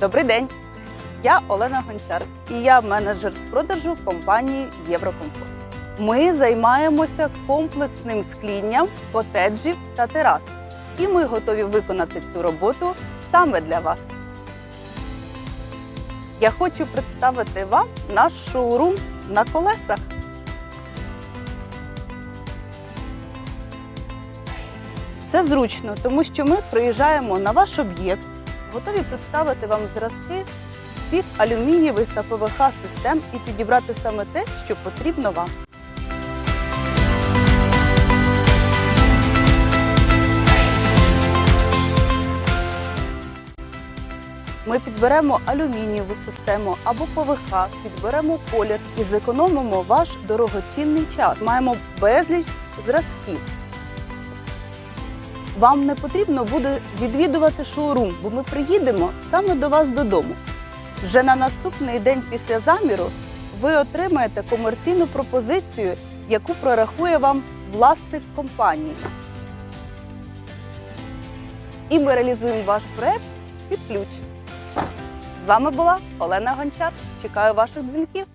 Добрий день! Я Олена Гончар і я менеджер з продажу компанії Єврокомфорт. Ми займаємося комплексним склінням котеджів та терас. І ми готові виконати цю роботу саме для вас. Я хочу представити вам наш шоурум на колесах. Це зручно, тому що ми приїжджаємо на ваш об'єкт, готові представити вам зразки всіх алюмінієвих та ПВХ систем і підібрати саме те, що потрібно вам. Ми підберемо алюмінієву систему або ПВХ, підберемо колір і зекономимо ваш дорогоцінний час. Маємо безліч зразків. Вам не потрібно буде відвідувати шоурум, бо ми приїдемо саме до вас додому. Вже на наступний день після заміру ви отримаєте комерційну пропозицію, яку прорахує вам власник компанії. І ми реалізуємо ваш проект під ключ. З вами була Олена Гончар. Чекаю ваших дзвінків.